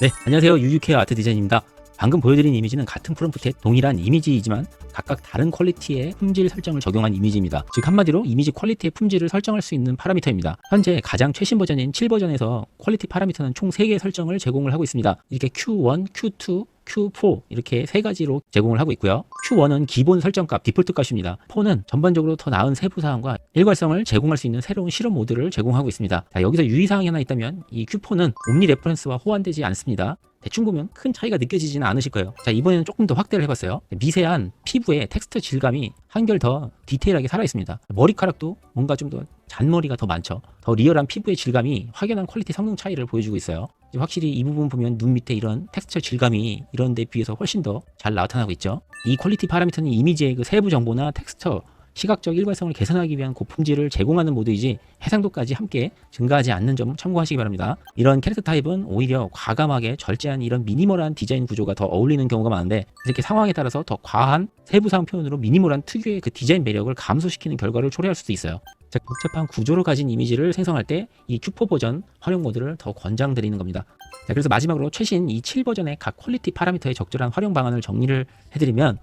네, 안녕하세요. 유유케어 아트 디자인입니다. 방금 보여드린 이미지는 같은 프롬프트의 동일한 이미지이지만 각각 다른 퀄리티의 품질 설정을 적용한 이미지입니다. 즉 한마디로 이미지 퀄리티의 품질을 설정할 수 있는 파라미터입니다. 현재 가장 최신 버전인 7버전에서 퀄리티 파라미터는 총 3개의 설정을 제공을 하고 있습니다. 이렇게 Q1, Q2, Q4 이렇게 세 가지로 제공을 하고 있고요. Q1은 기본 설정값, 디폴트 값입니다. 4는 전반적으로 더 나은 세부 사항과 일괄성을 제공할 수 있는 새로운 실험 모드를 제공하고 있습니다. 자, 여기서 유의 사항이 하나 있다면 이 Q4는 옴니 레퍼런스와 호환되지 않습니다. 대충 보면 큰 차이가 느껴지지는 않으실 거예요. 자, 이번에는 조금 더 확대를 해봤어요. 미세한 피부의 텍스처 질감이 한결 더 디테일하게 살아 있습니다. 머리카락도 뭔가 좀 더 잔머리가 더 많죠. 더 리얼한 피부의 질감이 확연한 퀄리티 성능 차이를 보여주고 있어요. 확실히 이 부분 보면 눈 밑에 이런 텍스처 질감이 이런 데 비해서 훨씬 더 잘 나타나고 있죠. 이 퀄리티 파라미터는 이미지의 그 세부 정보나 텍스처, 시각적 일관성을 개선하기 위한 고품질을 제공하는 모드이지 해상도까지 함께 증가하지 않는 점 참고하시기 바랍니다. 이런 캐릭터 타입은 오히려 과감하게 절제한 이런 미니멀한 디자인 구조가 더 어울리는 경우가 많은데 이렇게 상황에 따라서 더 과한 세부사항 표현으로 미니멀한 특유의 그 디자인 매력을 감소시키는 결과를 초래할 수도 있어요. 자, 복잡한 구조를 가진 이미지를 생성할 때이 Q4 버전 활용 모드를 더 권장드리는 겁니다. 자, 그래서 마지막으로 최신 이 7버전의 각 퀄리티 파라미터의 적절한 활용 방안을 정리를 해드리면